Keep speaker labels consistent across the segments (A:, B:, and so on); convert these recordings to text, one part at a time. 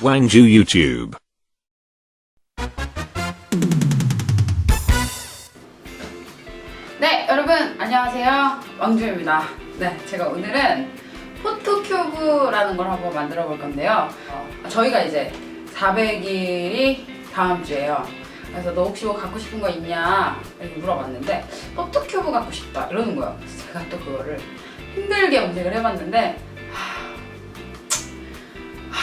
A: Wangju YouTube.
B: 네, 여러분 안녕하세요. 왕주입니다. 네, 제가 오늘은 포토큐브라는 걸 한번 만들어 볼 건데요. 어, 저희가 이제 400일이 다음 주예요. 그래서 너 혹시 뭐 갖고 싶은 거 있냐 이렇게 물어봤는데 포토큐브 갖고 싶다 이러는 거예요. 그래서 제가 또 그거를 힘들게 검색을 해봤는데 하,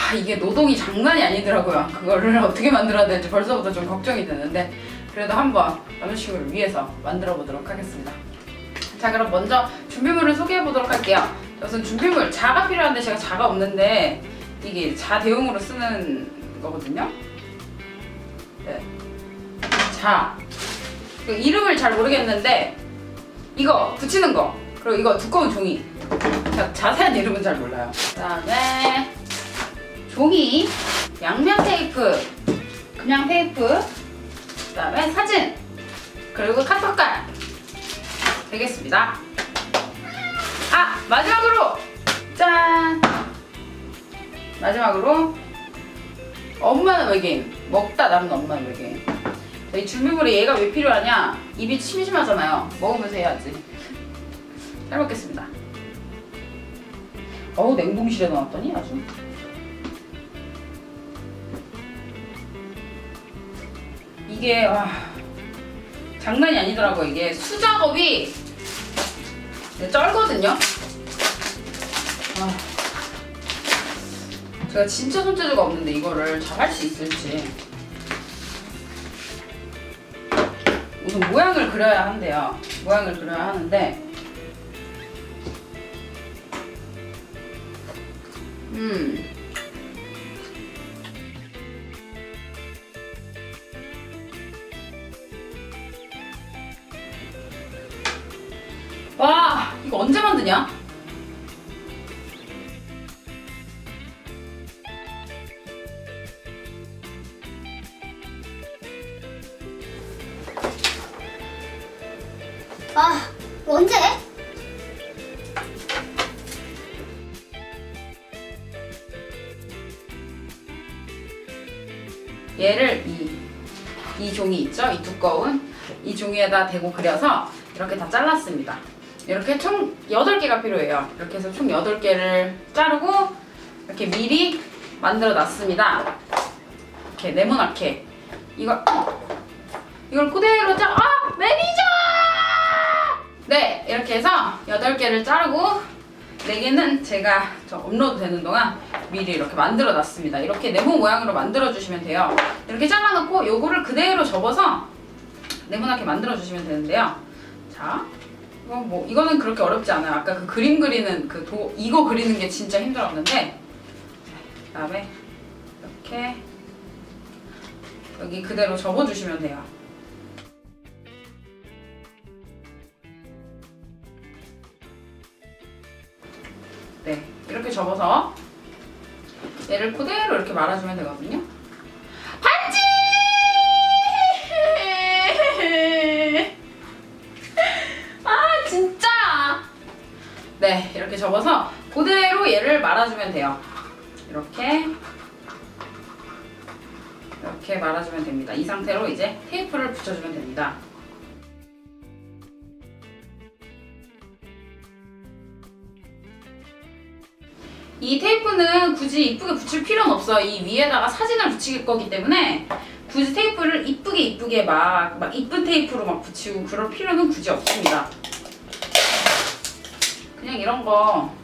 B: 하, 이게 노동이 장난이 아니더라고요. 그거를 어떻게 만들어야 될지 벌써부터 좀 걱정이 되는데 그래도 한번 남자친구를 위해서 만들어 보도록 하겠습니다. 자 그럼 먼저 준비물을 소개해 보도록 할게요. 우선 준비물 자가 필요한데 제가 자가 없는데 이게 자 대용으로 쓰는 거거든요. 네. 자그 이름을 잘 모르겠는데 이거 붙이는 거 그리고 이거 두꺼운 종이 자, 자세한 이름은 잘 몰라요. 그다음에 종이 양면 테이프 그냥 테이프 그 다음에 사진 그리고 카톡깔 되겠습니다. 아 마지막으로! 짠! 마지막으로 엄마는 외계인 먹다 남는 엄마는 외계인 이 준비물에 얘가 왜 필요하냐? 입이 심심하잖아요. 먹으면서 해야지. 잘 먹겠습니다. 어우 냉동실에 넣었더니 아주 이게 와 장난이 아니더라고 이게 수작업이 쩔거든요. 아, 제가 진짜 손재주가 없는데 이거를 잘 할 수 있을지. 우선 모양을 그려야 한대요. 모양을 그려야 하는데, 음.
C: 아, 언제?
B: 얘를 이, 이 종이 있죠? 이 두꺼운 이 종이에다 대고 그려서 이렇게 다 잘랐습니다. 이렇게 총 8개가 필요해요. 이렇게 해서 총 8개를 자르고 이렇게 미리 만들어 놨습니다. 이렇게 네모나게. 이걸, 이걸 그대로 짜, 아! 매니저! 네, 이렇게 해서 8개를 자르고 4개는 제가 저 업로드 되는 동안 미리 이렇게 만들어 놨습니다. 이렇게 네모 모양으로 만들어 주시면 돼요. 이렇게 잘라놓고 요거를 그대로 접어서 네모나게 만들어 주시면 되는데요. 자, 이거 뭐 이거는 그렇게 어렵지 않아요. 아까 그 그림 그리는 그 도 이거 그리는 게 진짜 힘들었는데 그다음에 이렇게 여기 그대로 접어 주시면 돼요. 네, 이렇게 접어서 얘를 그대로 이렇게 말아주면 되거든요. 반지! 아 진짜! 네, 이렇게 접어서 그대로 얘를 말아주면 돼요. 이렇게 이렇게 말아주면 됩니다. 이 상태로 이제 테이프를 붙여주면 됩니다. 이 테이프는 굳이 이쁘게 붙일 필요는 없어요. 이 위에다가 사진을 붙일 거기 때문에 굳이 테이프를 이쁘게 이쁘게 막, 막 이쁜 테이프로 막 붙이고 그럴 필요는 굳이 없습니다. 그냥 이런 거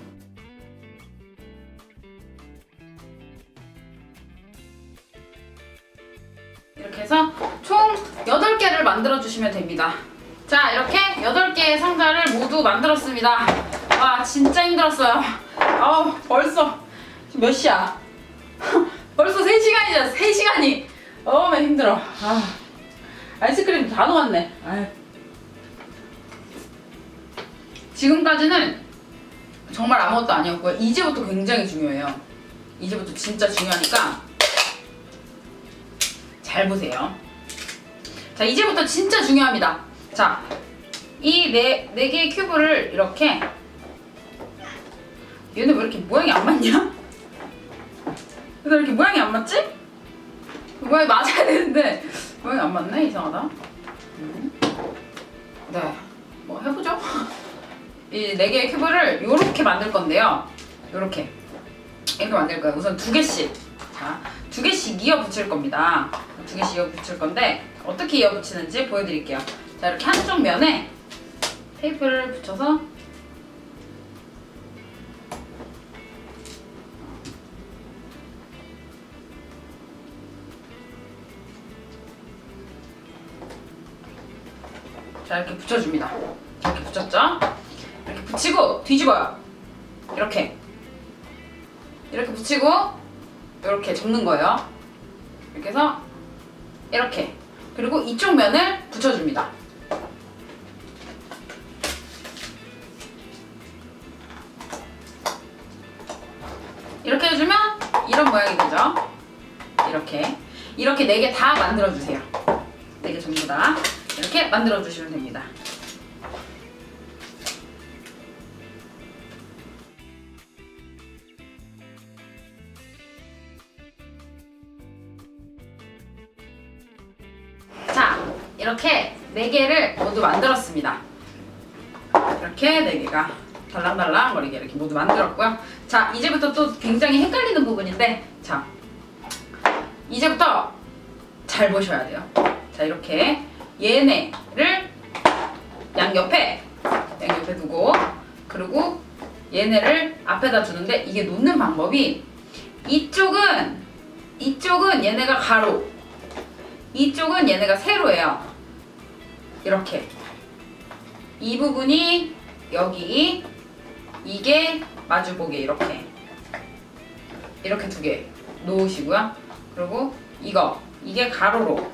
B: 이렇게 해서 총 8개를 만들어 주시면 됩니다. 자, 이렇게 8개의 상자를 모두 만들었습니다. 와, 진짜 힘들었어요. 아우, 벌써 지금 몇 시야? 벌써 3시간이잖아, 3시간이. 어머, 힘들어. 아, 아이스크림 다 녹았네. 지금까지는 정말 아무것도 아니었고요. 이제부터 굉장히 중요해요. 이제부터 진짜 중요하니까 잘 보세요. 자, 이제부터 진짜 중요합니다. 자, 이 네, 네 개의 큐브를 이렇게 얘는 왜 이렇게 모양이 안 맞냐? 근데 이렇게 모양이 안 맞지? 모양이 맞아야 되는데 모양이 안 맞네 이상하다. 음. 네, 뭐 해보죠. 이 네 개의 큐브를 이렇게 만들 건데요. 이렇게 이렇게 만들 거예요. 우선 두 개씩. 자, 두 개씩 이어 붙일 겁니다. 두 개씩 이어 붙일 건데 어떻게 이어 붙이는지 보여드릴게요. 자, 이렇게 한쪽 면에 테이프를 붙여서 자 이렇게 붙여줍니다. 이렇게 붙였죠? 이렇게 붙이고 뒤집어요. 이렇게 이렇게 붙이고 이렇게 접는 거예요. 이렇게 해서 이렇게 그리고 이쪽 면을 붙여줍니다. 이렇게 해주면 이런 모양이 되죠. 이렇게 이렇게 네 개 다 만들어 주세요. 네 개 전부 다 이렇게 만들어 주시면 됩니다. 자, 이렇게 네 개를 모두 만들었습니다. 이렇게 네 개가 달랑달랑 거리게 이렇게 모두 만들었고요. 자, 이제부터 또 굉장히 헷갈리는 부분인데, 자, 이제부터 잘 보셔야 돼요. 자, 이렇게 얘네를 양옆에, 양옆에 두고, 그리고 얘네를 앞에다 두는데, 이게 놓는 방법이 이쪽은, 이쪽은 얘네가 가로, 이쪽은 얘네가 세로예요. 이렇게. 이 부분이 여기, 이게 마주보기 이렇게. 이렇게 두 개 놓으시고요. 그리고 이거, 이게 가로로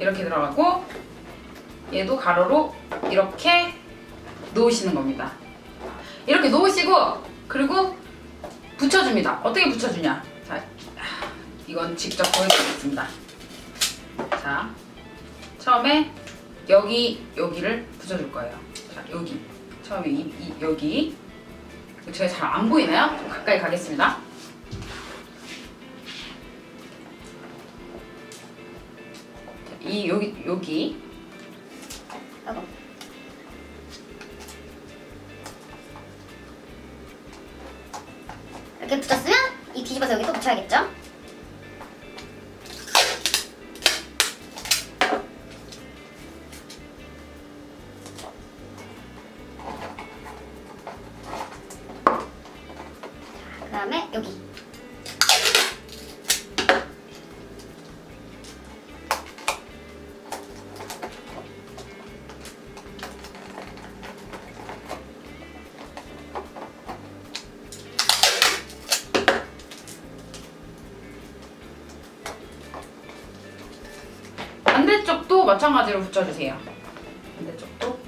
B: 이렇게 들어가고, 얘도 가로로 이렇게 놓으시는 겁니다. 이렇게 놓으시고, 그리고 붙여줍니다. 어떻게 붙여주냐? 자, 이건 직접 보여드리겠습니다. 자, 처음에 여기 여기를 붙여줄 거예요. 자, 여기 처음에 이, 이 여기 제가 잘 안 보이나요? 좀 가까이 가겠습니다. 이 여기 여기
A: 아이고. 이렇게 붙였으면 이 뒤집어서 여기 또 붙여야겠죠? 그 다음에 여기
B: 마찬가지로 붙여주세요. 반대쪽도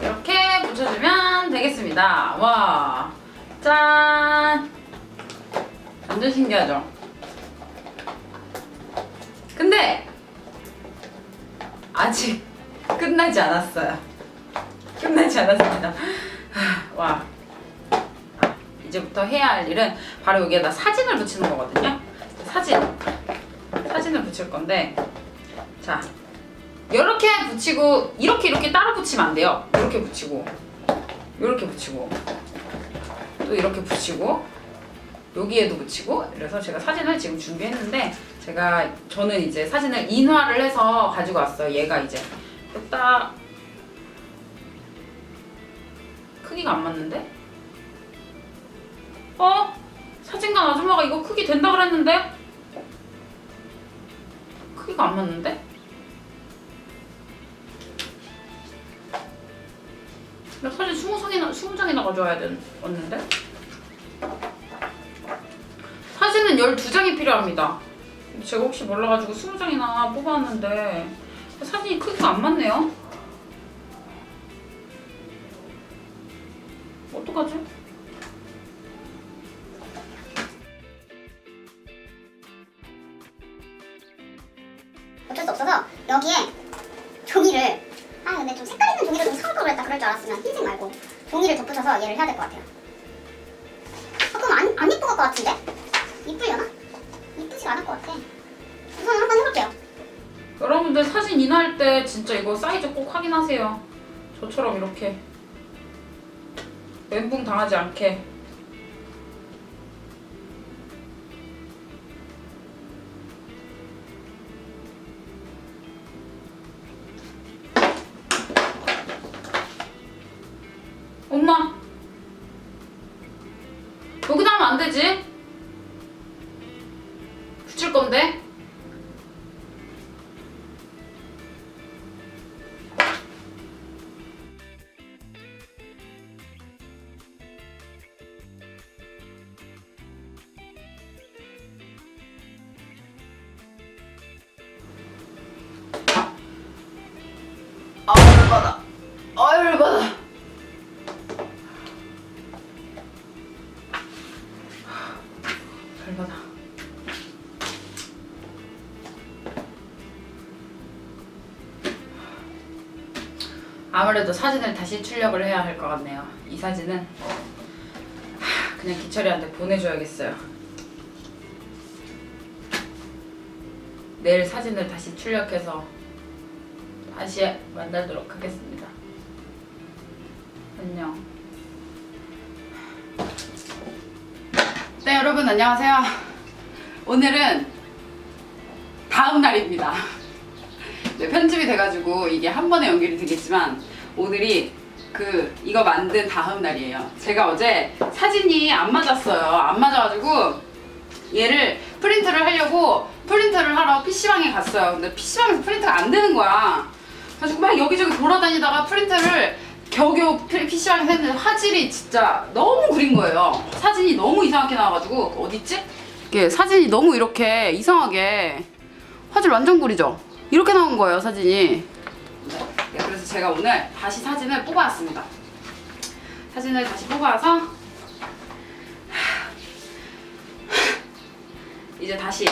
B: 이렇게 붙여주면 되겠습니다. 와, 짠! 완전 신기하죠? 근데 아직 끝나지 않았어요. 끝나지 않았습니다. 하, 와. 아, 이제부터 해야 할 일은 바로 여기에다 사진을 붙이는 거거든요. 사진. 사진을 붙일 건데, 자. 이렇게 붙이고, 이렇게 이렇게 따로 붙이면 안 돼요. 이렇게 붙이고, 이렇게 붙이고, 또 이렇게 붙이고, 여기에도 붙이고, 그래서 제가 사진을 지금 준비했는데, 제가, 저는 이제 사진을 인화를 해서 가지고 왔어요. 얘가 이제. 딱 크기가 안 맞는데? 어? 사진관 아줌마가 이거 크기 된다 그랬는데? 크기가 안 맞는데? 나 사진 20장이나, 20장이나 가져와야 되었는데? 사진은 12장이 필요합니다. 제가 혹시 몰라가지고 20장이나 뽑았는데 사진이 크기가 안 맞네요. 어떡하지?
A: 어쩔 수 없어서 여기에 종이를 아 근데 좀 색깔 있는 종이를 좀 사올 걸 그랬다 그럴 줄 알았으면 흰색 말고 종이를 덧붙여서 얘를 해야 될 것 같아요 아, 그럼 안, 안 이쁠 것 같은데? 이쁘려나? 이쁘지 않을 것 같아 우선 한번 해볼게요
B: 여러분들 사진 인화할 때 진짜 이거 사이즈 꼭 확인하세요. 저처럼 이렇게 멘붕 당하지 않게. 아무래도 사진을 다시 출력을 해야 할 것 같네요. 이 사진은 하, 그냥 기철이한테 보내줘야겠어요. 내일 사진을 다시 출력해서 다시 만나도록 하겠습니다. 안녕. 네, 여러분 안녕하세요. 오늘은 다음 날입니다. 네, 편집이 돼가지고 이게 한 번에 연결이 되겠지만 오늘이 그 이거 만든 다음 날이에요. 제가 어제 사진이 안 맞았어요. 안 맞아가지고 얘를 프린트를 하려고 프린트를 하러 PC방에 갔어요. 근데 PC방에서 프린트가 안 되는 거야. 그래서 막 여기저기 돌아다니다가 프린트를 겨우겨우 PC방에서 했는데 화질이 진짜 너무 구린 거예요. 사진이 너무 이상하게 나와가지고 어딨지? 이게 사진이 너무 이렇게 이상하게 화질 완전 구리죠? 이렇게 나온 거예요 사진이. 제가 오늘 다시 사진을 뽑아왔습니다. 사진을 다시 뽑아와서 이제 다시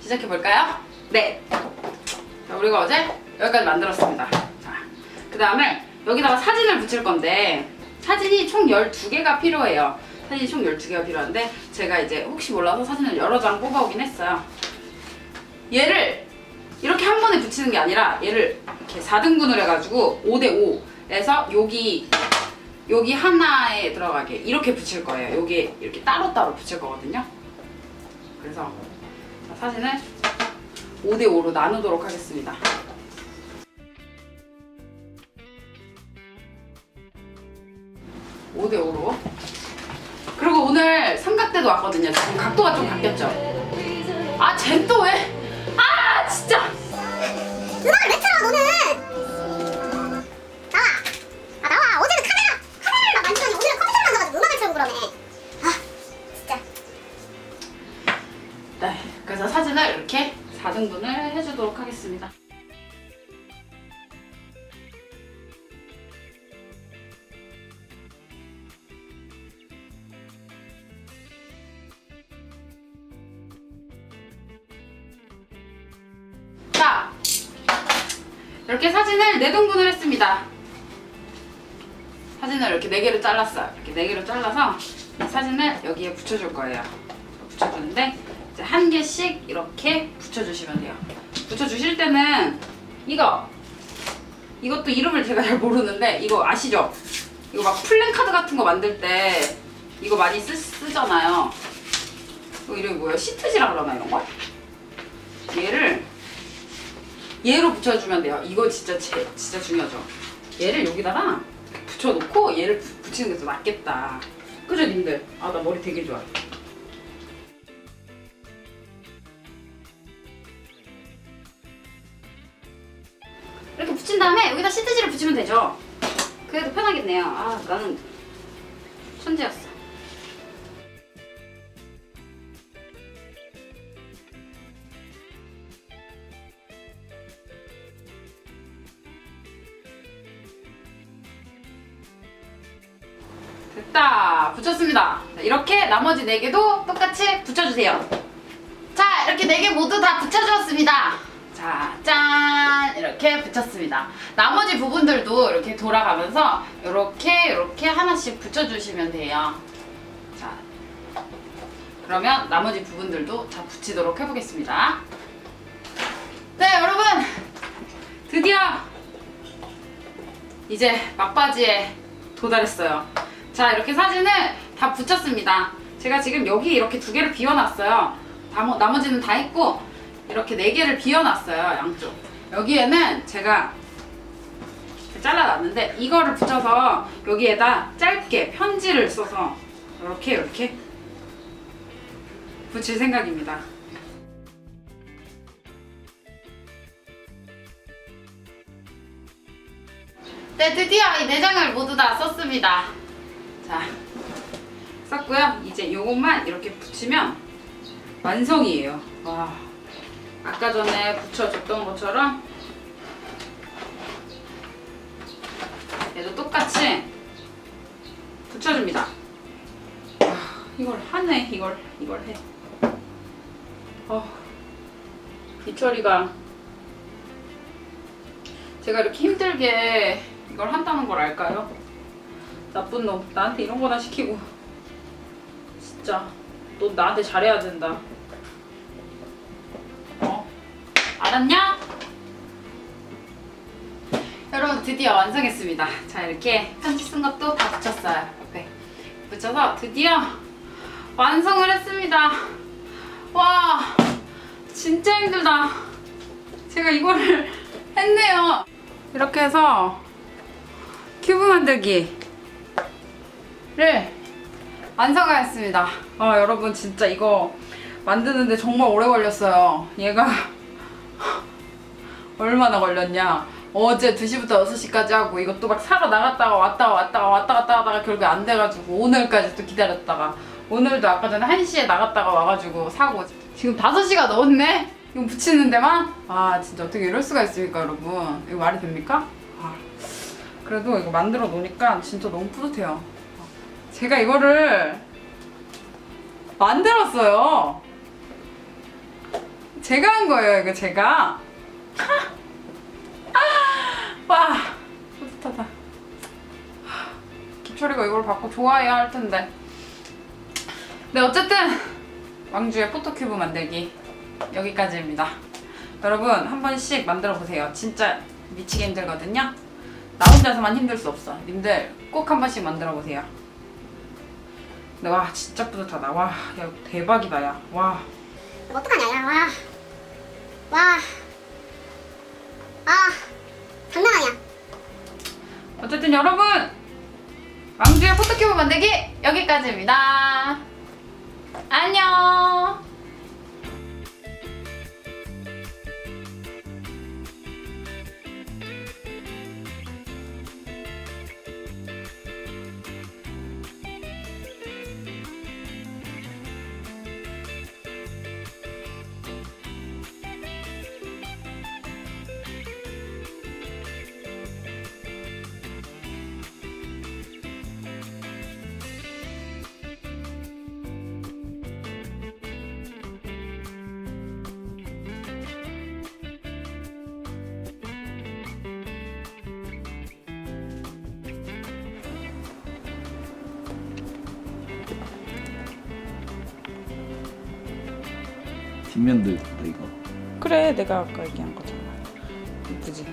B: 시작해 볼까요? 네. 자, 우리가 어제 여기까지 만들었습니다. 자, 그 다음에 여기다가 사진을 붙일 건데 사진이 총 12개가 필요해요. 사진이 총 12개가 필요한데 제가 이제 혹시 몰라서 사진을 여러 장 뽑아오긴 했어요. 얘를 이렇게 한 번에 붙이는 게 아니라 얘를 이렇게 4등분을 해가지고 5대 5에서 여기 여기 하나에 들어가게 이렇게 붙일 거예요. 여기 이렇게 따로따로 붙일 거거든요. 그래서 자, 사진을 5대 5로 나누도록 하겠습니다. (5대 5로) 그리고 오늘 삼각대도 왔거든요 지금 각도가 좀 바뀌었죠 아 쟨 또 왜?
A: 너는 나와 아 나와 어제는 카메라 카메라를 막 만지더니 오늘은 컴퓨터를 만져가지고 음악을 틀고 그러네 아 진짜
B: 네, 그래서 사진을 이렇게 4등분을 해주도록 하겠습니다. 4등분을 했습니다. 사진을 이렇게 4개로 잘랐어요. 이렇게 4개로 잘라서 이 사진을 여기에 붙여줄 거예요. 붙여주는데 이제 한 개씩 이렇게 붙여주시면 돼요. 붙여주실 때는 이거 이것도 이름을 제가 잘 모르는데 이거 아시죠? 이거 막 플랜카드 같은 거 만들 때 이거 많이 쓰, 쓰잖아요. 이거 이름이 뭐예요? 시트지라 그러나 이런 거? 얘를 얘로 붙여주면 돼요. 이거 진짜 제, 진짜 중요하죠. 얘를 여기다가 붙여놓고 얘를 부- 붙이는 게 더 낫겠다. 그죠, 님들? 아, 나 머리 되게 좋아. 이렇게 붙인 다음에 여기다 시트지를 붙이면 되죠. 더 편하겠네요. 아, 나는 천재였어. 이렇게 나머지 4개도 똑같이 붙여주세요. 자, 이렇게 4개 모두 다 붙여주었습니다. 자, 짠! 이렇게 붙였습니다. 나머지 부분들도 이렇게 돌아가면서 이렇게 이렇게 하나씩 붙여주시면 돼요. 자, 그러면 나머지 부분들도 다 붙이도록 해보겠습니다. 네, 여러분! 드디어 이제 막바지에 도달했어요. 자, 이렇게 사진을 다 붙였습니다. 제가 지금 여기 이렇게 두 개를 비워놨어요. 다, 뭐- 나머지는 다 했고, 이렇게 네 개를 비워놨어요, 양쪽. 여기에는 제가 잘라놨는데, 이거를 붙여서 여기에다 짧게 편지를 써서 이렇게, 이렇게 붙일 생각입니다. 네, 드디어 이 내장을 모두 다 썼습니다. 자, 썼고요. 이제 요것만 이렇게 붙이면 완성이에요. 와, 아까 전에 붙여줬던 것처럼 얘도 똑같이 붙여줍니다. 와, 이걸 하네, 이걸 이걸 해. 어, 비처리가 제가 이렇게 힘들게 이걸 한다는 걸 알까요? 나쁜 놈 나한테 이런 거나 시키고 진짜. 너 나한테 잘해야 된다. 어? 알았냐? 여러분 드디어 완성했습니다. 자 이렇게 편지 쓴 것도 다 붙였어요 옆에. 붙여서 드디어 완성을 했습니다. 와 진짜 힘들다. 제가 이거를 했네요. 이렇게 해서 큐브 만들기를 완성하였습니다. 아 여러분 진짜 이거 만드는데 정말 오래 걸렸어요. 얘가 얼마나 걸렸냐? 어제 2시부터 6시까지 하고 이것도 막 사러 나갔다가 왔다가 왔다가 왔다 갔다 하다가 결국에 안 돼가지고 오늘까지 또 기다렸다가 오늘도 아까 전에 1시에 나갔다가 와가지고 사고 지금 5시가 넘었네? 이거 붙이는 데만? 아 진짜 어떻게 이럴 수가 있습니까 여러분 이거 말이 됩니까? 아, 그래도 이거 만들어 놓으니까 진짜 너무 뿌듯해요 제가 이거를 만들었어요. 제가 한 거예요 이거 제가. 와 뿌듯하다. 기철이가 이걸 받고 좋아해야 할 텐데. 네 어쨌든 왕주의 포토큐브 만들기 여기까지입니다. 여러분 한 번씩 만들어 보세요. 진짜 미치게 힘들거든요. 나 혼자서만 힘들 수 없어. 님들 꼭 한 번씩 만들어 보세요 근데 와 진짜 뿌듯하다 와 야 대박이다 야와
A: 어떡하냐, 야, 와. 와. 아, 장난 아니야.
B: 어쨌든 여러분 왕주의 포토큐브 만들기 여기까지입니다. 안녕.
C: 뒷면도 예쁘다 이거
B: 그래 내가 아까 얘기한 거잖아. 이쁘지?